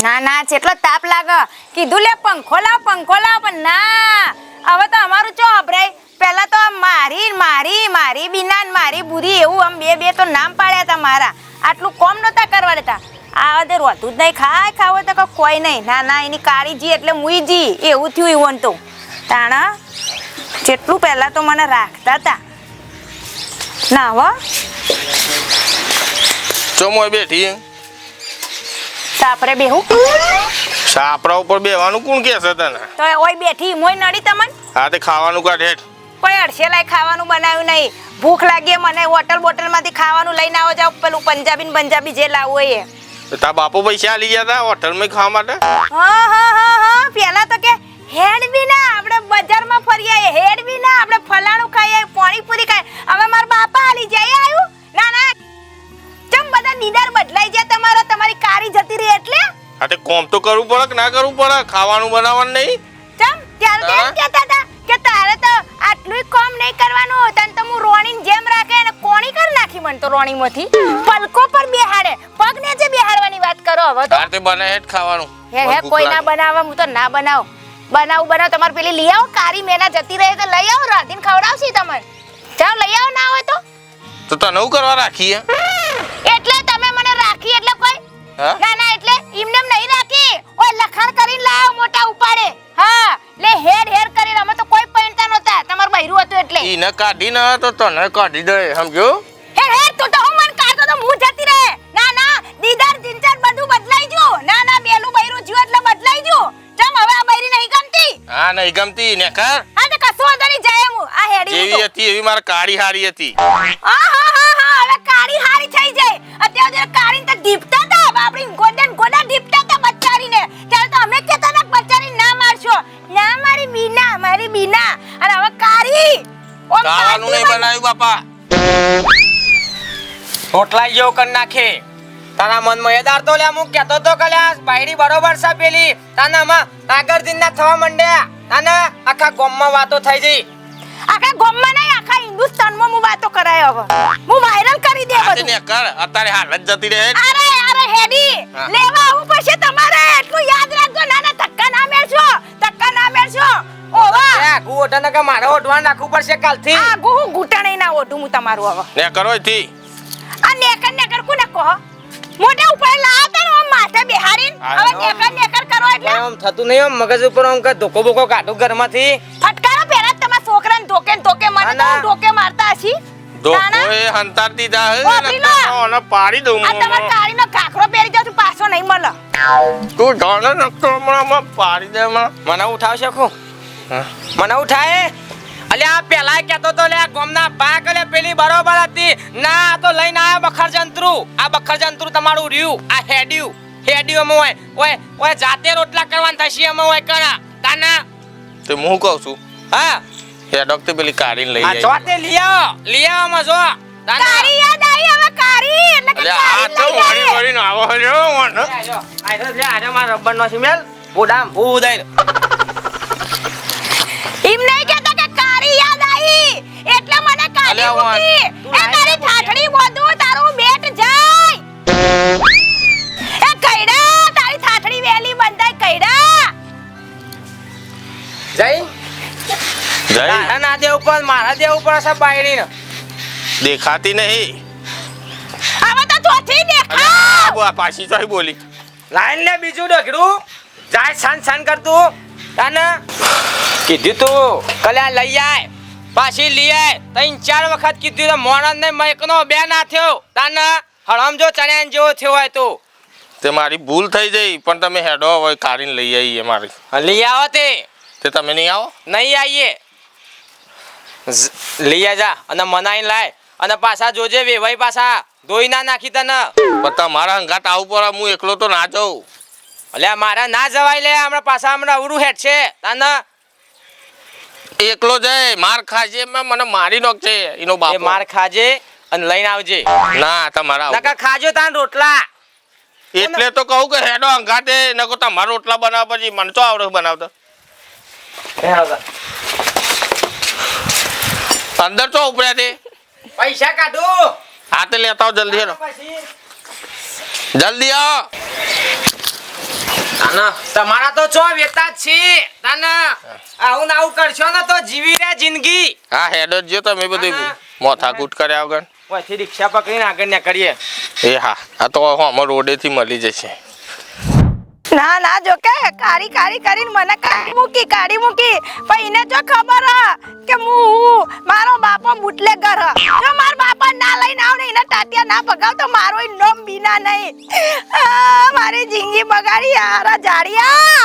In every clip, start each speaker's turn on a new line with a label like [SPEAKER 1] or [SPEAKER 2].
[SPEAKER 1] ના ના, જેટલો તાપ લાગે, કીધું લે પંખો લાવ પંખો લાવ પણ ના. હવે તો અમારું ચો અભરાય? પહેલા તો મારી મારી મારી બીના મારી બુરી એવું આમ બે બે તો નામ પાડ્યા હતા મારા. આટલું કોમ નતા કરવા દેતા. આ બધે રોતું જ નહીં, ખાય, ખાવ તો કોઈ નહીં. ના ના, એની કાળી જી એટલે મુઈજી, એવું થયું એવું તો. તાણા, જેટલું પહેલા તો મને રાખતા હતા. ના, હો.
[SPEAKER 2] ચોમોય બેઠી
[SPEAKER 1] તાપરે બેહું.
[SPEAKER 2] સાપરા ઉપર બેવાનું કોણ કે છે તને?
[SPEAKER 1] તો ઓય બેઠી મોય નડી તમન?
[SPEAKER 2] હા તે ખાવાનું કાઢ હેઠ.
[SPEAKER 1] કોઈ અડસે લાય ખાવાનું બનાવ્યું નહીં. ભૂખ લાગી મને હોટલ બોટલમાંથી ખાવાનું લઈને આવો જાવ પેલું પંજાબી ને પંજાબી જે લાવવું હોય એ.
[SPEAKER 2] તો તા બાપુ પૈસા આલી ગયા હતા હોટલમાં ખાવા માટે?
[SPEAKER 1] હા હા હા હા. પેલા તો કે હેડ બી ના આપણે બજારમાં ફરી આવીએ હેડ બી ના આપણે ફલાણું ખાઈએ પાણીપુરી ખાઈએ. હવે મારા બાપા આલી જાય આવ્યું ના ના. ચમ બધા દીદાર બદલાઈ જાય તમારા? તમારી કારી
[SPEAKER 2] હા તે કોમ તો કરવું પડે કે ના કરવું પડે? ખાવાનું બનાવવાનું નહીં?
[SPEAKER 1] ચમ ત્યારે તો એમ? કહેતા હતા કે તારે તો આટલું કોમ નહીં કરવાનું તને તો હું રોણીની જેમ રાખે અને કોણી કર નાખી મને તો રોણીમાંથી. પલકો પર બેહાડે. પગને જે બેહાડવાની વાત કરો હવે તો.
[SPEAKER 2] તાર તે બને હેઠ ખાવાનું.
[SPEAKER 1] હે હે કોઈ ના બનાવવા હું તો ના બનાવ. બનાવું બનાવ તમારે પેલી લઈ આવો કારી મેના જતી રહે તો લઈ આવો રાધીન ખવડાવશી તમને જાઓ લઈ આવો ના હોય તો.
[SPEAKER 2] તો તને હું કરવા રાખી હે
[SPEAKER 1] એટલે તમે મને રાખી એટલે કોઈ ના ના એટલે એમને નહીં રાખી. ઓ લખાણ કરીને લાવ મોટા ઉપાડે. હા લે હેડ હેડ કરીને. અમે તો કોઈ પહેરતા નહોતા. તમાર બૈરું હતું એટલે.
[SPEAKER 2] ઈને કાઢી ન તો ન કાઢી દે સમજો?
[SPEAKER 1] હેડ હેડ તો તો હું મન કાઢતો તો હું જતી રહે. ના ના દીદાર દિનચર બધું બદલાઈ ગયું. ના ના બેલું બૈરું જ્યું એટલે બદલાઈ ગયું. ચમ હવે આ બૈરી નહીં ગમતી?
[SPEAKER 2] હા નહીં ગમતી ને કર
[SPEAKER 1] હા તો કશું વાંધો નહીં જાય હું આ હેડી એવી
[SPEAKER 2] હતી એવી મારે કાળી હારી હતી.
[SPEAKER 1] હા હા હા હવે કાળી હારી થઈ જાય. અત્યારે કાળીને તો ઢીપતા હવે આપણી ગોડા ને ગોડા ઢીપતા હતા બચ્ચારીને ત્યારે તો અમે કહેતા હતા કે ના મારશો. ના મારી બીના મારી બીના અને હવે કારી ઓ
[SPEAKER 2] ખાવાનું નહીં બનાવ્યું બાપા.
[SPEAKER 3] રોટલા જેવો કર નાખે. તારા મનમાં એ દાર તો લ્યા હું કહેતો તો કલ્યા બાયડી બરોબર છે પેલી. તાનામાં નાગરદીન ના થવા માંડ્યા. તાના આખા ગામમાં વાતો થઈ જઈ.
[SPEAKER 1] આખા ગામમાં નહીં આખા હિન્દુસ્તાનમાં હું વાતો કરાય હવે. હું વાયરલ કરી દે
[SPEAKER 2] તે
[SPEAKER 1] બધું.
[SPEAKER 2] ને કર અત્યારે હાલત જતી રહે.
[SPEAKER 1] અરે અરે હેડી. લેવા આવું પડશે તમારે. એટલું યાદ રાખજો. ના ના ધક્કા ના મેળશો. ધક્કા ના મેળશો. ઓવા.
[SPEAKER 3] એ આઘું ઓઢાને મારે ઓઢવાનું રાખવું પડશે કાલથી.
[SPEAKER 1] આ ગુહુ ઘૂંટણે ના ઓઢું હું તમારું હવે.
[SPEAKER 2] ને કરો થી
[SPEAKER 1] આ નેકર નેકર કોને કહો? મોઢે ઉપર લાવતા ને માથે બેહારીને. હવે નેકર નેકર કરો એટલે.
[SPEAKER 3] આમ થતું નહીં આમ મગજ ઉપર આમ કે ધોકો બોકો કાઢું ઘરમાંથી.
[SPEAKER 1] ફટકારો પહેલા જ તમારા છોકરાને ધોકે ને ધોકે મને તો. ધોકે મારતા હશી. ના, ના.
[SPEAKER 2] ધોકો એ હંતારતી હે
[SPEAKER 1] વાપરી
[SPEAKER 2] પાડી દઉં
[SPEAKER 1] આ તમારા કાળીનો કાકરો પહેરી જાવ પાછો નહીં મળે.
[SPEAKER 2] તું જાણે નકતો હમણાં પાડી દે
[SPEAKER 3] મને ઉઠાવશે ખો મને ઉઠાય? અલ્યા આ પેલા કહેતો તો લે ગોમના પાક લે પેલી બરોબર હતી. ના આ તો લઈને આયો બખર જંત્રુ આ બખર જંત્રુ તમારું રહ્યું આ હેડ્યું. હેડ્યું અમે હોય ઓય ઓય જાતે રોટલા કરવાન થશે અમે હોય કરા તાના
[SPEAKER 2] તે હું કહું છું?
[SPEAKER 3] હા.
[SPEAKER 2] એ ડોક્ટર પેલી કાઢીને લઈ જાય
[SPEAKER 3] જોતે લઈ આવો લઈ જો.
[SPEAKER 1] કાળી યાદ આવી હવે કારી. એટલે કે
[SPEAKER 2] આ તો
[SPEAKER 1] લઈ
[SPEAKER 2] વળી
[SPEAKER 1] જાય.
[SPEAKER 2] આવો જો મને
[SPEAKER 3] આ તો લે આ જો રબર નો સિમેલ. બુડામ બુદાઈ
[SPEAKER 1] એમ નહીં કહેતા કે કાળી યાદ આવી. એટલે મને
[SPEAKER 2] અલ્યા
[SPEAKER 1] મૂકી.
[SPEAKER 3] તું
[SPEAKER 1] એ
[SPEAKER 3] લાય
[SPEAKER 1] તારી
[SPEAKER 3] ને
[SPEAKER 1] ઠાઠડી બોધું તારું બેટ જાય. એ કઈડા તારી ઠાઠડી વેલી બંધાય કઈડા
[SPEAKER 3] જઈ
[SPEAKER 2] જય.
[SPEAKER 3] તારા ના દેવ ઉપર મારા દેવ ઉપર છે બાયડી
[SPEAKER 2] દેખાતી નહીં.
[SPEAKER 1] હવે તો દેખા.
[SPEAKER 2] પાછી તો બોલી.
[SPEAKER 3] લાઈન લે બીજું ડગડું. જાય સન સન કરતું. તને કીધું તું કલ્યા લઈ આય પાછી લઈ આય. તઈ ચાર વખત કીધું તો મોણસ ને મયકનો બે ના થયો. તને હળમ જો ચણ્યા જેવો થયો હોય તો.
[SPEAKER 2] તે મારી ભૂલ થઈ જઈ પણ તમે હેડો હોય કાઢીને લઈ આવીએ મારી.
[SPEAKER 3] લઈ આવો તે.
[SPEAKER 2] તે તમે નહીં આવો?
[SPEAKER 3] નહીં આવીએ લઈ જા અને મનાઈ લાય અને પાછા જોજે વેવાઈ પાછા. ધોઈ ના નાખી તને.
[SPEAKER 2] પણ મારા હંગાત આવું હું એકલો તો ના જઉં.
[SPEAKER 3] એટલે મારા ના જવાય લે હમણાં પાછા હમણાં અવરું હેઠ છે તને
[SPEAKER 2] એકલો જાય માર ખાજે મને મારી નાખશે એનો બાપ.
[SPEAKER 3] માર ખાજે અને લઈને આવજે.
[SPEAKER 2] ના તમારા.
[SPEAKER 3] નકા ખાજો તાન રોટલા.
[SPEAKER 2] એટલે તો કહું કે હેડો અંગાતે નકો તમારા રોટલા બનાવ પછી મને તો આવડે બનાવતા. અંદર તો ઉપડ્યા તે.
[SPEAKER 3] પૈસા કાઢો.
[SPEAKER 2] હાથે લેતા આવો જલ્દી
[SPEAKER 3] હેલો.
[SPEAKER 2] જલ્દી આવો.
[SPEAKER 3] તમારા તો ચો વેતા છે. તાના આવું ને આવું કરશો ને તો જીવી રહ્યા જિંદગી.
[SPEAKER 2] હા હેડો જ જો તમે બધું.
[SPEAKER 3] હા.
[SPEAKER 2] મોથાકૂટ કર્યા વગર.
[SPEAKER 3] ઓયથી રિક્ષા પકડીને આગળ ને કરીએ
[SPEAKER 2] એ હા આ તો અમાર રોડેથી મળી જશે.
[SPEAKER 1] ના ના જો કે કાળી કાળી કરીને મને કાઢી મૂકી કાઢી મૂકી. પણ એને જો ખબર હ કે હું હું મારો બાપો બુટલેગર હ. જો માર બાપા ના લઈને આવ ને એને ટાટિયા ના ભગાવ તો મારો એ નોમ બીના નહીં. મારી જિંદગી બગાડી યાર જાડિયા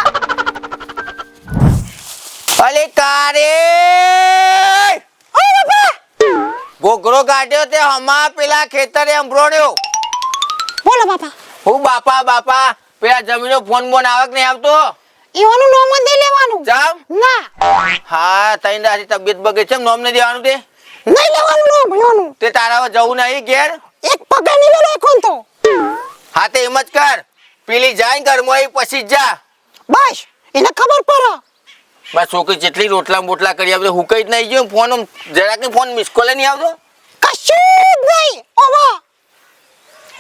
[SPEAKER 4] અલે કારે ગોગરો કાઢ્યો તે હમા પેલા ખેતરે અંભરોણ્યો
[SPEAKER 5] બોલો બાપા.
[SPEAKER 4] હું બાપા બાપા. પેલા જમીનો ફોન બોન આવક નહીં આવતો?
[SPEAKER 5] એવાનું નોમ જ નહીં લેવાનું.
[SPEAKER 4] જામ?
[SPEAKER 5] ના.
[SPEAKER 4] હા તઈ રાતી તબિયત બગે છે નોમ નહીં દેવાનું તે?
[SPEAKER 5] નહીં લેવાનું નોમ લેવાનું
[SPEAKER 4] તે તારા જવું નહીં ઘેર?
[SPEAKER 5] એક પગે નહીં વેલો એકોન તો.
[SPEAKER 4] હા તે એમ જ કર. પેલી જાય ઘરમાં મોય પછી જ
[SPEAKER 5] બસ એને ખબર પડે.
[SPEAKER 4] બસ છોકરી જેટલી રોટલા બોટલા કરી આપે હું કઈ જ નહીં ગયો ફોન આમ જરાક ને ફોન મિસ કોલે નહીં આવતો?
[SPEAKER 5] કશું જ નહીં. ઓવા.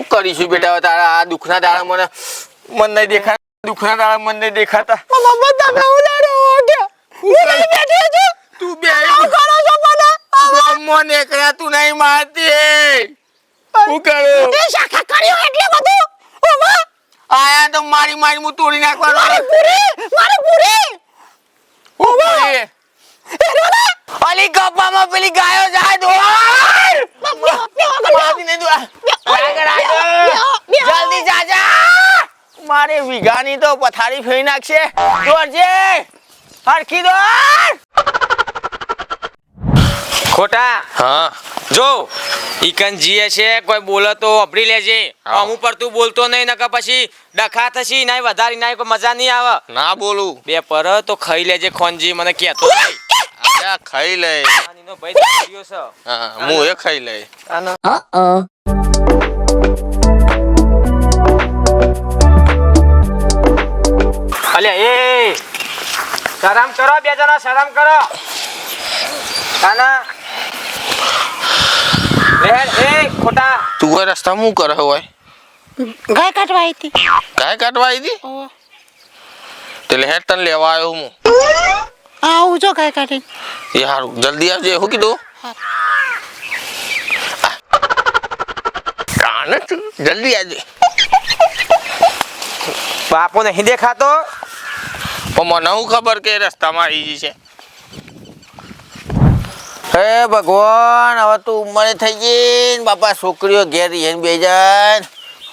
[SPEAKER 4] કરીશું બેટા તારા આ દુખના દાડા મને મન નહીં દેખાતા દુખના દાડા મન નહીં દેખાતા.
[SPEAKER 5] મમ્મા તમે ઉલાડો કે? હું બેઠી છું
[SPEAKER 4] તું બે
[SPEAKER 5] શું કરો છો મને?
[SPEAKER 4] મમ્મો નેકરા તું નહીં મારતી. હું કરું?
[SPEAKER 5] તે શાખા કર્યો એટલે બધું? ઓવા
[SPEAKER 4] આયા તો મારી મારી હું તોડી નાખવાનો.
[SPEAKER 5] મારી પૂરી મારી પૂરી
[SPEAKER 4] ઓવા અલી ગપ્પામાં પેલી ગાયો જાય દોડ નહીં દોડ. આગળ, આગળ. જલ્દી જાજા મારે વીઘાની તો પથારી ફેરી નાખશે. દોડજે. હરખી દોડ.
[SPEAKER 3] ખોટા?
[SPEAKER 2] હા.
[SPEAKER 3] જો ઈકન જીએ છે કોઈ બોલે તો અભરી લેજે.
[SPEAKER 2] હા.
[SPEAKER 3] અમુક પર તું બોલતો નહીં નકર પછી ડખા થશી નાય વધારી નાય કોઈ મજા નહીં આવે.
[SPEAKER 2] ના બોલું.
[SPEAKER 3] બે પર તો ખાઈ લેજે ખોનજી મને કહેતો ભાઈ
[SPEAKER 2] આ ખાઈ લે.
[SPEAKER 3] આનીનો ભાઈ તો કર્યો છે.
[SPEAKER 2] હા હું એ ખાઈ લે.
[SPEAKER 3] અલ્યા એ શરમ કરો બે જણા શરમ કરો. કાના? લે એ ખોટા.
[SPEAKER 2] તું કોઈ રસ્તા શું કરે હોય
[SPEAKER 5] ગાય કાઢવા આવી હતી.
[SPEAKER 2] ગાય કાઢવા આવી હતી? તે લહેર તને લેવા આવ્યો હું.
[SPEAKER 5] આવું જો ગાય કાઢી
[SPEAKER 2] એ હારું જલ્દી આવજે શું કીધું? કાન તું જલ્દી આવજે.
[SPEAKER 3] બાપો નહીં દેખાતો
[SPEAKER 2] પણ મને હું ખબર કે રસ્તામાં આવી છે.
[SPEAKER 4] હે ભગવાન હવે તું ઉંમરે થઈ ગઈ બાપા છોકરીઓ ઘેર રહીને બે જાય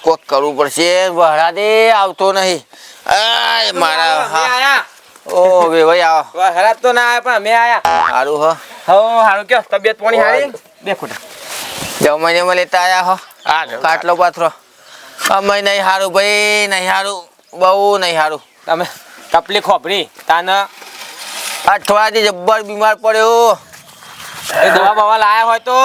[SPEAKER 4] કોક કરવું પડશે વહરા દે આવતો નહીં. આય મારા હા.
[SPEAKER 3] આયા
[SPEAKER 4] ઓ વે ભાઈ આવો.
[SPEAKER 3] વાહ, તો ના આવ્યા પણ અમે આયા
[SPEAKER 4] સારું હો.
[SPEAKER 3] હો સારું કે તબિયત પાણી સારી? બે ખોટા
[SPEAKER 4] જમઈને માં લેતા આયા હો.
[SPEAKER 2] આ
[SPEAKER 4] કાટલો પાથરો. અમે નહીં સારું ભાઈ નહીં સારું બહુ નહીં સારું
[SPEAKER 3] તમે તકલીફ હોભરી. તાને
[SPEAKER 4] અઠવાડિયે જબ્બર બીમાર પડ્યો.
[SPEAKER 3] એ દવા બવા લાયા હોય તો?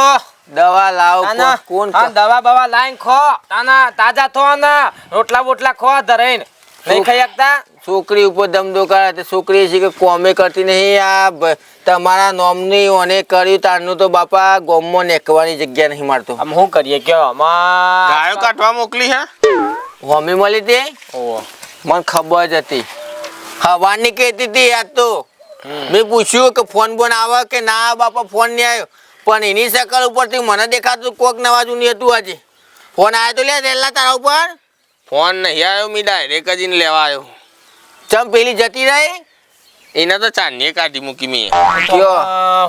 [SPEAKER 4] દવા લાવ કોણ
[SPEAKER 3] દવા બવા લાઈન ખો. તાના તાજા થો ને રોટલા બોટલા ખો ધરાઈને. નહીં ખાઈ શકતા
[SPEAKER 4] છોકરી ઉપર ધમધો કરે તો છોકરી છે કે કોમે કરતી નહીં. આ તમારા નોમની ઓને કર્યું તારનું તો બાપા ગોમમાં નેકવાની જગ્યા નહીં મારતો
[SPEAKER 3] આમ શું કરીએ? કે આમાં
[SPEAKER 2] ગાયો કાઢવા મોકલી હે?
[SPEAKER 4] હોમી મળી હતી?
[SPEAKER 3] ઓહો.
[SPEAKER 4] મને ખબર જ હતી. હવાની કહેતી હતી યાદ તો. મેં પૂછ્યું કે ફોન બોન આવે કે ના બાપા ફોન નહીં આવ્યો પણ એની શકલ ઉપરથી મને દેખાતું કોક નવા જૂની હતું આજે. ફોન આવ્યો તો લે રેલા તારા ઉપર.
[SPEAKER 2] ફોન નહીં આવ્યો મી ડાયરેક્ટ જ લેવા આવ્યો.
[SPEAKER 4] ચમ પેલી જતી રહી?
[SPEAKER 2] એને તો ચાંદીએ કાઢી મૂકી મેં.
[SPEAKER 4] કયો?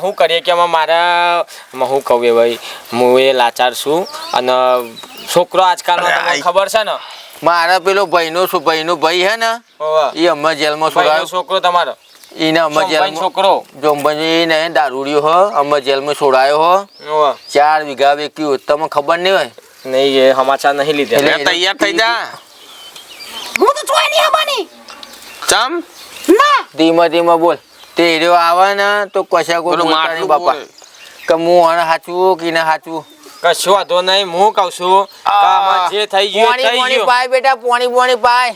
[SPEAKER 3] અ, કરીએ કે આમાં મારા હું કહું એ ભાઈ હું એ લાચાર છું અને છોકરો આજકાલનો ખબર છે ને?
[SPEAKER 4] મારા પેલો ભાઈનો શું ભાઈનો ભાઈ હે ને? એ અમે જેલમાં છોડાયો
[SPEAKER 3] છોકરો તમારો?
[SPEAKER 4] એને અમે
[SPEAKER 3] સોમભાઈ
[SPEAKER 4] જેલમાં
[SPEAKER 3] છોકરો?
[SPEAKER 4] જોંબજી એને દારૂડિયો હો અમે જેલમાં છોડાયો હો. ચાર વીઘા વેક્યું તમને ખબર નહીં હોય?
[SPEAKER 3] નહીં એ સમાચાર નહીં લીધા
[SPEAKER 2] એટલે- તૈયાર થઈ જા
[SPEAKER 5] હું તો જોઈ નહીં આવવાની.
[SPEAKER 2] ચમ?
[SPEAKER 5] ના.
[SPEAKER 4] ધીમે ધીમે બોલ. તે રહ્યો આવે ને તો કશા કોઈ નહીં બાપા. કે હું આને હાચવું કે ના હાચવું?
[SPEAKER 3] કશું વાંધો નહીં હું કહું છું આમાં જે થઈ ગયું થઈ
[SPEAKER 4] પોણી
[SPEAKER 3] ગયું.
[SPEAKER 4] પાય બેટા પોણી પોણી પાય.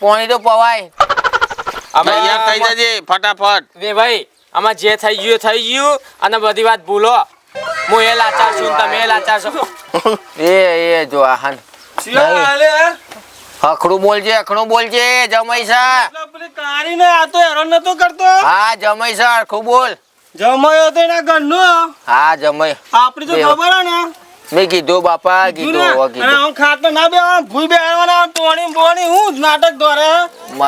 [SPEAKER 4] પોણી તો પવાય.
[SPEAKER 3] આમાં-
[SPEAKER 2] તૈયાર થઈ જજે ફટાફટ.
[SPEAKER 3] રે ભાઈ આમાં જે થઈ ગયું થઈ ગયું અને બધી વાત ભૂલો. હું એ લાચાર છું તમે એ લાચાર છો.
[SPEAKER 4] એ એ જો આહાન હખડું બોલજે અખડું બોલજે જમાઈ સા.
[SPEAKER 5] એટલે પેલી આ તો હેરાન નતો કરતો.
[SPEAKER 4] હા જમાઈ સા બોલ.
[SPEAKER 5] જમાયો તો એના ઘરનો.
[SPEAKER 4] હા જમાઈ.
[SPEAKER 5] આપડી તો ખબર ને?
[SPEAKER 4] મેં કીધું બાપા કીધું હવે કીધું.
[SPEAKER 5] આમ ખાટલો ના બેહવાનું, ભૂઈ બેહવાના, પોણી બોણી, હું જ નાટક દોરે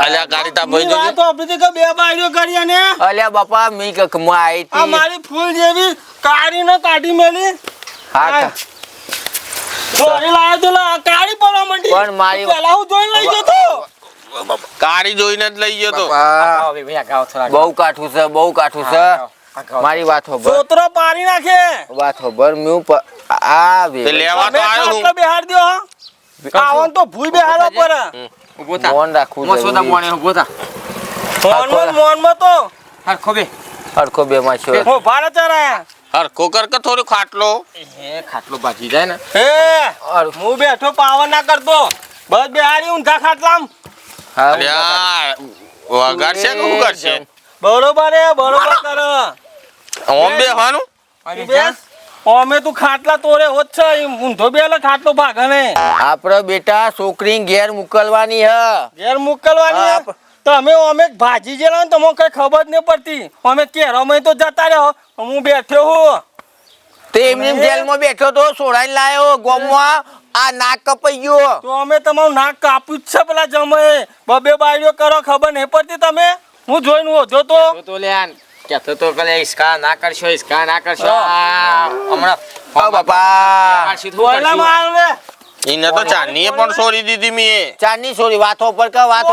[SPEAKER 2] અલ્યા ગાડી તા ભાઈ
[SPEAKER 5] ની તો
[SPEAKER 2] જોજે
[SPEAKER 5] કે બે બાયડીઓ કરી અને
[SPEAKER 4] અલ્યા બાપા મી કે માં આઈ
[SPEAKER 5] આ મારી ફૂલ જેવી કાઢીને કાઢી મેલી.
[SPEAKER 4] હા
[SPEAKER 5] દોરી લાયો તો લા, કાઢી પડવા માંડી.
[SPEAKER 4] પણ મારી-
[SPEAKER 5] પેલા હું જોઈ લઈ ગયો તો.
[SPEAKER 2] જોઈને જ લઈ ગયો તો.
[SPEAKER 4] બહુ કાઠું છે બહુ કાઠું છે. મારી વાત હોભર.
[SPEAKER 5] સોતરો પાણી નાખે.
[SPEAKER 4] વાત હોભર મ્યુ આ
[SPEAKER 2] વે લેવા તો આયો
[SPEAKER 5] ખાટલો
[SPEAKER 2] હું.
[SPEAKER 5] બેહાડ દ્યો, હા? આવન તો ભૂઈ બેહાડવા પર.
[SPEAKER 3] ઊભો થા.
[SPEAKER 4] મોન રાખવું
[SPEAKER 3] મો
[SPEAKER 4] સોદા.
[SPEAKER 3] મોણે ઊભો થા.
[SPEAKER 5] મોનમાં મોન મો તો.
[SPEAKER 3] હરખો બે.
[SPEAKER 4] હરખો બે માં છો.
[SPEAKER 5] હું ભારત આયા
[SPEAKER 2] હરખો કર કે થોડું ખાટલો?
[SPEAKER 3] હે ખાટલો ભાજી જાય ને.
[SPEAKER 5] હે હું બેઠો પાવન ના કરતો. બસ બેહાડી ઊંધા ખાટલામ.
[SPEAKER 4] હા,
[SPEAKER 2] અલ્યા વગાડશે કે હું કરશે?
[SPEAKER 5] બરોબર હે બરોબર કરો.
[SPEAKER 2] ઓમ
[SPEAKER 5] તું બેસ અમે તું ખાટલા તોરે હોત છે ઊંધો બેલે ખાટલો ભાગે ને
[SPEAKER 4] આપડે બેટા છોકરી ઘેર મોકલવાની હ.
[SPEAKER 5] ઘેર મોકલવાની
[SPEAKER 4] હ?
[SPEAKER 5] તમે અમે અમે ભાજી જેલા ને તમને કઈ ખબર નહીં પડતી. અમે કેરામાં તો જતા રહ્યો હું બેઠો હું.
[SPEAKER 4] તે એમની જેલમાં બેઠો તો સોડાઈને લાયો ગોમમાં. આ નાક કપાઈ ગયો.
[SPEAKER 5] તો અમે તમારું નાક કાપ્યું જ છે પેલા જમે બબે બારીઓ કરો ખબર નહીં પડતી તમે? હું જોઈને ઓધો તો.
[SPEAKER 3] તો તો આન તો કલે ઈસકા ના કરશો ઈસકા ના કરશો
[SPEAKER 5] હા.
[SPEAKER 3] હમણાં
[SPEAKER 4] હા, બાપા.
[SPEAKER 5] બોયલા
[SPEAKER 3] કરશું?
[SPEAKER 5] રે
[SPEAKER 2] એને તો ચાની પણ છોડી દીધી મે
[SPEAKER 4] ચાની સોરી વાતો પર કે વાતો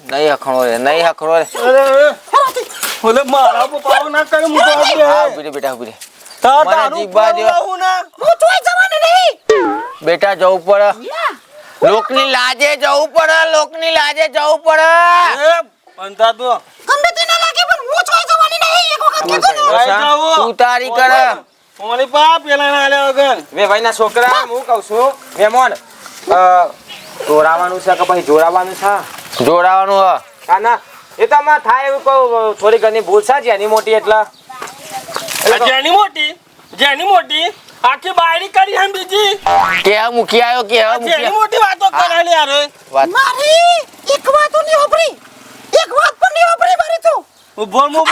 [SPEAKER 4] નહીં હખણો રે નહીં હખણો રે
[SPEAKER 5] અરે ઓલે મારા પપ્પાઓ ના કરે મુ તો.
[SPEAKER 4] હા ઊભી રે બેટા ઊભી રે
[SPEAKER 5] તાર
[SPEAKER 4] મને
[SPEAKER 5] તારું
[SPEAKER 4] જીભા દ્યો.
[SPEAKER 5] પડાવું ના.
[SPEAKER 4] બેટા જવું પડે લોકની લાજે જવું પડે લોકની લાજે જવું પડે
[SPEAKER 5] એ, બંધા તો. લઈ જાઓ.
[SPEAKER 4] તું તારી કરે.
[SPEAKER 5] ઓલી પા પેલા ના આલ્યા વગર.
[SPEAKER 3] વે ભાઈ ના છોકરા હું કહું છું અ, જોડાવાનું છે કે પછી જોડાવાનું છે?
[SPEAKER 4] જોડાવાનું હ.
[SPEAKER 3] હા ના. એ તો આમાં થાય એવું કહું થોડી ઘણી ભૂલ છે જેની મોટી એટલે.
[SPEAKER 5] જેની મોટી? જેની મોટી? આખી બાયરી કરી હે બીજી?
[SPEAKER 4] કે મૂકી આવ્યો કે
[SPEAKER 5] આ
[SPEAKER 4] મૂકી
[SPEAKER 5] મોટી વાતો કરેલી યાર.
[SPEAKER 6] મારી એક વાત નહીં વાપરી એક વાત પણ નહીં વાપરી મારી તું.
[SPEAKER 5] બોલ હું બોલ.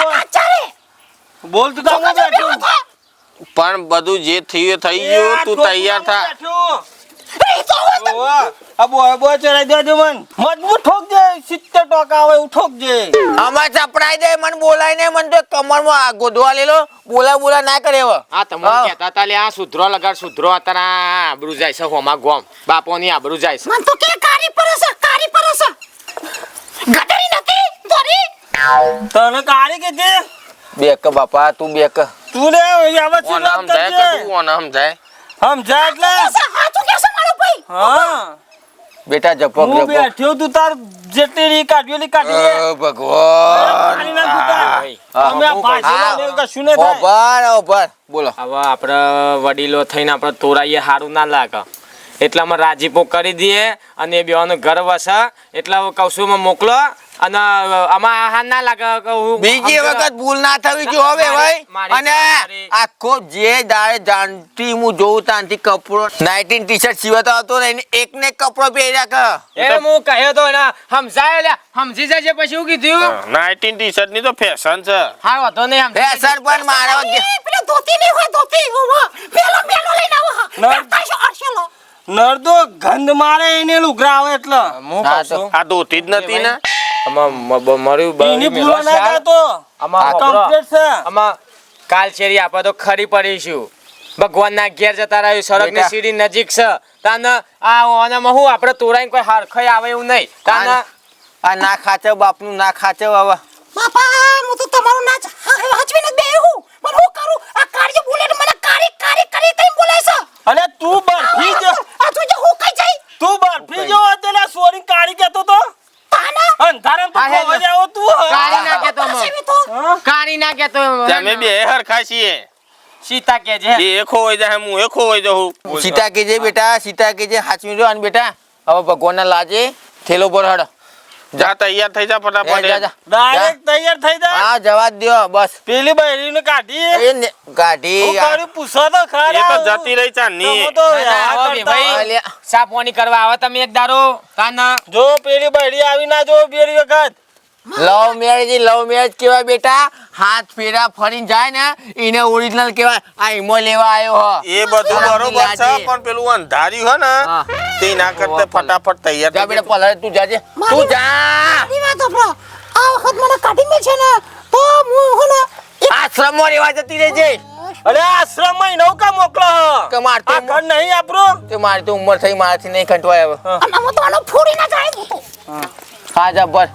[SPEAKER 5] બોલ તું તાર હું
[SPEAKER 2] પણ બધું જે થયું થઈ ગયું તું તૈયાર થા.
[SPEAKER 5] આ બોય બોય ચડાઈ દેજો મન. મજબૂત ઠોક દે સિત્તેર ટકા આવે ઠોક દે
[SPEAKER 4] આમાં ચપડાઈ દે મને બોલાય ને મને તો કમરમાં આ ગોધવા લેલો બોલા બોલા ના કરે હવે
[SPEAKER 3] આ
[SPEAKER 4] તમારે.
[SPEAKER 3] કહેતા તા લે આ સુધરો લગાડ સુધરો અત્યારે આ આબરૂ જાય છે હોમા ગોમ. બાપોની આબરૂ જાય છે.
[SPEAKER 6] મન તો કે કારી પરસ કારી પરસ. ગટરી નથી. દોરી
[SPEAKER 5] તને કાળી કે તે
[SPEAKER 4] બેક બાપા તું બેક.
[SPEAKER 5] તું ને વ્યવસ્થિત
[SPEAKER 2] ઓને
[SPEAKER 5] વાત
[SPEAKER 2] સમજાય કે તું જાય હમ
[SPEAKER 5] જાય એટલે?
[SPEAKER 6] હાચું કે છે મારો ભાઈ.
[SPEAKER 5] હા.
[SPEAKER 4] બેટા જપક
[SPEAKER 5] હું
[SPEAKER 4] જપક
[SPEAKER 5] બેઠ્યો તું તાર જેટલી રી કાઢ્યો લી કાઢી દે.
[SPEAKER 4] ભગવાન. હા.
[SPEAKER 5] અમે આ ભાજીલા લે કશું નહીં થાય.
[SPEAKER 4] ઓબર ઓબર બોલો.
[SPEAKER 3] હવે આપણે વડીલો થઈને આપણે તોરાઈએ સારું ના લાગે. એટલામાં રાજીપો કરી દઈએ અને એ બેવાનું ઘર વસે. એટલા હવે કૌશુમાં મોકલો. અને આમાં આહાર ના લાગે હું
[SPEAKER 4] બીજી વખત ભૂલ ના થવી જો હવે ભાઈ. અને આખો જે દાડે જાણતી હું જોઉં ત્યાંથી કપડો નાઇટીન ટી શર્ટ સીવતો હતો ને એક ને કપડો પહેરી રાખ.
[SPEAKER 3] એ હું કહ્યો તો ને સમજાય લે સમજી જશે પછી હું કીધું.
[SPEAKER 2] નાઇટીન ટી શર્ટની તો ફેશન છે.
[SPEAKER 3] હા વાંધો નહીં આમ.
[SPEAKER 4] ફેશન પણ મારો
[SPEAKER 6] પેલો ધોતી નહીં હોય ધોતી પેલો પેલો લઈને આવો હા.
[SPEAKER 5] નરદો ગંધ મારે એને લુગરા આવે એટલે.
[SPEAKER 3] હું
[SPEAKER 4] હા,
[SPEAKER 2] આ ધોતી જ નથી ને?
[SPEAKER 3] આમાં મારું
[SPEAKER 5] ના. કરતો
[SPEAKER 3] આમાં
[SPEAKER 5] કમ્પ્લીટ છે.
[SPEAKER 3] આમાં કાલ શેરી આપણે તો ખરી પડીશું. ભગવાનના ઘેર જતા રહ્યું
[SPEAKER 4] સડકની
[SPEAKER 3] સીડી નજીક છે. તાન આ ઓનામાં હું આપણે તોડાઈને કોઈ હારખઈ આવે એવું નહીં. તાન
[SPEAKER 4] આ- ના ખાચે બાપનું ના ખાચે હવે.
[SPEAKER 6] બાપા હું તો તમારું નાચ હચવીને બે હું પણ હું કરું? આ કાર્ય મને કારી કારી કરી કઈ બોલે છે.
[SPEAKER 5] અને તું બરફી જ
[SPEAKER 6] આ તું જે હું કઈ જઈ?
[SPEAKER 5] તું બરફી જો તેના સોરી કાળી કેતો તો.
[SPEAKER 3] ને. ના ના સીતા
[SPEAKER 4] કેજે બેટા સીતા કેજે હાચવી જો અને બેટા. હવે ભગવાનના લાજે થેલો પર હડ.
[SPEAKER 2] જા તૈયાર થઈ જા ફટાફટ
[SPEAKER 5] ડાયરેક્ટ તૈયાર થઈ જા.
[SPEAKER 4] હા જવા દ્યો બસ.
[SPEAKER 5] પેલી બૈરીને કાઢી.
[SPEAKER 4] એ કાઢી
[SPEAKER 5] હું કરી પૂછો તો
[SPEAKER 2] એ તો જતી રહી છે
[SPEAKER 5] ની. તો
[SPEAKER 3] ના, ના, ભાઈ. પાણી કરવા આવો તમે એક દારો કાના.
[SPEAKER 5] જો પેલી બહેરી આવી ના જો બેરી વખત.
[SPEAKER 4] લવ મેરેજ લવ મેરેજ કેવાય બેટા. હાથ ફેરા ફરીને જાય ને એને ઓરિજિનલ કેવાય આ ઈમો લેવા આવ્યો હ.
[SPEAKER 2] એ બધું બરોબર છે પણ પેલું અંધાર્યું હે ને તે ના કરતે ફટાફટ તૈયાર
[SPEAKER 4] જા બેટા પલારે તું જાજે. તું જા.
[SPEAKER 6] મારી વાત સાંભળો. આ વખત મને કાઢી મે છે ને તો હું હું ને
[SPEAKER 4] આશ્રમમાં રહેવા જતી રહેજે.
[SPEAKER 5] અરે આશ્રમમાં નૌકા કા મોકલો
[SPEAKER 4] કે માર
[SPEAKER 5] તો ઘર નહીં આપરો
[SPEAKER 4] તે મારી તો ઉંમર થઈ મારાથી નહીં કંટવાય હવે.
[SPEAKER 6] અને હું તો આનો ફોડી ના જાય હું. તો.
[SPEAKER 4] હા જા બર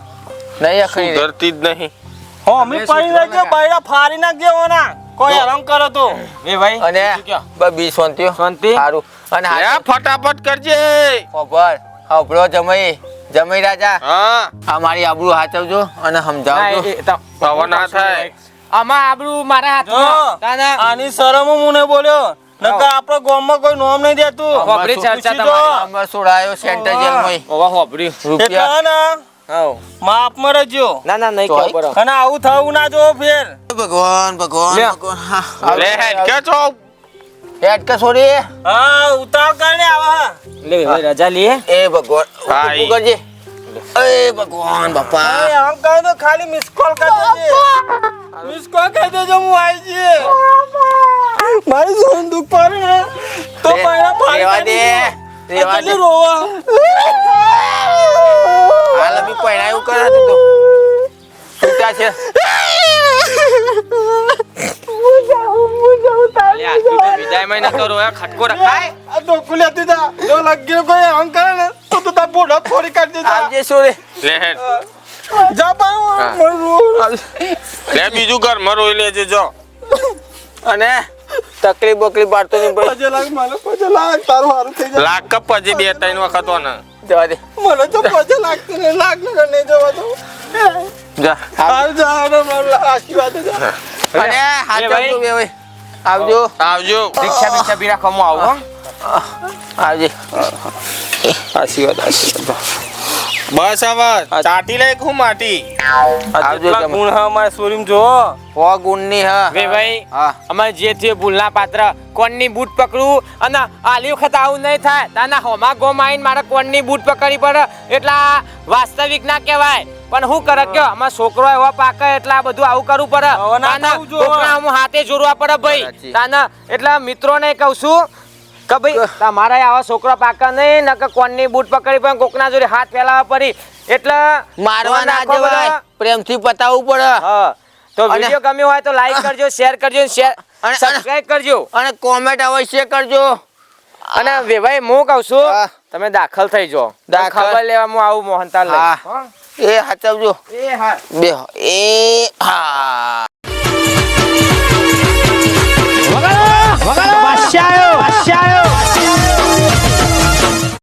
[SPEAKER 4] નહીં અખરી રે.
[SPEAKER 2] જ નહીં.
[SPEAKER 5] હો મી પડી રહેજો બૈરા ફાડી નાખજે ઓના. કોઈ હેરાન કરો તો.
[SPEAKER 3] એ ભાઈ
[SPEAKER 4] અને
[SPEAKER 3] શું કહો?
[SPEAKER 4] બ- બી શાંતિઓ.
[SPEAKER 3] શાંતિ?
[SPEAKER 4] સારું અને હા
[SPEAKER 2] ફટાફટ કરજે.
[SPEAKER 4] ખબર હાવડો જમાઈ. જમાઈ રાજા.
[SPEAKER 2] હા.
[SPEAKER 4] આ મારી આબરૂ હાચવજો અને સમજાવજો.
[SPEAKER 2] ના થાય.
[SPEAKER 3] આમાં આબરૂ મારા હાથમાં. તાના
[SPEAKER 5] આની શરમ હું ને બોલ્યો. નકર આપણો ગામમાં કોઈ નોમ નહીં દેતું.
[SPEAKER 3] વાપરી ચર્ચા. તમારી.
[SPEAKER 4] નંબર સોડાયો સેન્ટર જેલમાં?
[SPEAKER 3] ઓવા
[SPEAKER 5] હોબરી
[SPEAKER 4] રૂપિયા
[SPEAKER 5] ને.
[SPEAKER 3] હાઉ.
[SPEAKER 5] માપમાં રહેજો
[SPEAKER 3] ના ના નહીં? કહો બરો
[SPEAKER 5] અને આવું થવું ના જો ફેર.
[SPEAKER 4] ભગવાન ભગવાન
[SPEAKER 3] લે.
[SPEAKER 4] ભગવાન. હા,
[SPEAKER 2] લે હેડ કે છો
[SPEAKER 4] હેડ કે છોડી.
[SPEAKER 5] હા ઉતાવ કરને આવા
[SPEAKER 3] લે ભાઈ રજા લઈએ
[SPEAKER 4] એ ભગવાન
[SPEAKER 2] ભાઈ.
[SPEAKER 4] કરજે. એ ભગવાન બાપા.
[SPEAKER 5] અરે આમ કહે તો ખાલી મિસ કોલ કરી દેજે. મિસ કોલ કરી દેજો હું આવી જઈએ. મારી જોઈને દુખ પડે ને. તો
[SPEAKER 4] રે-
[SPEAKER 5] પહેલા ફાડી
[SPEAKER 4] રેવા દે રેવા દે.
[SPEAKER 5] રોવા. પાઉં
[SPEAKER 2] બીજું ઘરમાં રોઈ લેજે જો.
[SPEAKER 4] અને તકલીફ બકલીફ પાડતો નહીં ભાઈ.
[SPEAKER 5] પજે લાગ મને પજે લાગ તારું સારું થઈ જાય.
[SPEAKER 2] લાખ કપ પછી બે ત્રણ વખત ને
[SPEAKER 4] જવા દે.
[SPEAKER 5] મને તો પજે લાખ નહીં લાગ ને નહીં જવા દો
[SPEAKER 4] જા. આવ-
[SPEAKER 5] આશીર્વાદ
[SPEAKER 4] હાથ આવજો બે આવજો.
[SPEAKER 2] આવજો.
[SPEAKER 3] રિક્ષા બિક્ષા બી રાખો હું.
[SPEAKER 4] આવજે
[SPEAKER 5] આશીર્વાદ આશીર્વાદ.
[SPEAKER 2] બસ હવે ચાટી લે હું માટી?
[SPEAKER 4] આવજો તમે.
[SPEAKER 5] ગુણ હા મારા સોરીમ જો
[SPEAKER 4] ઓ ગુણની હા.
[SPEAKER 3] વે ભાઈ અમાર જે થયું ભૂલના પાત્ર કોણની બૂટ પકડું અને આલી વખત આવું નહીં થાય. તાના હોમા ગોમ આવીને મારે કોણની બૂટ પકડી પડે. એટલા વાસ્તવિક ના કહેવાય. પણ હું કરે કયો અમાર છોકરો એવો પાકે એટલે આ બધું આવું કરવું પડે.
[SPEAKER 5] થવું
[SPEAKER 3] હું હાથે જોડવા પડે ભાઈ. તાના એટલા મિત્રોને કહું છું કે ભાઈ તમારે આવા છોકરા પાકા નહીં ન કે કોણની બૂટ પકડી પણ કોકના જોડે હાથ ફેલાવા પડી. એટલે મારવાના
[SPEAKER 4] જવાય પ્રેમથી પતાવવું પડે.
[SPEAKER 3] હા. તો વિડિયો ગમ્યો હોય તો લાઈક કરજો શેર કરજો શેર
[SPEAKER 4] અને
[SPEAKER 3] સબસ્ક્રાઇબ કરજો.
[SPEAKER 4] અને કોમેન્ટ અવશ્ય કરજો.
[SPEAKER 3] અને વેભાઈ હું કહું છું તમે દાખલ થઈ જો
[SPEAKER 4] દાખલ.
[SPEAKER 3] લેવા હું આવું મોહનતાલ લઈ.
[SPEAKER 4] એ હાચવજો.
[SPEAKER 3] એ હા
[SPEAKER 4] બે એ હા. વગાડો વાસ્યાયો વાસ્યાયો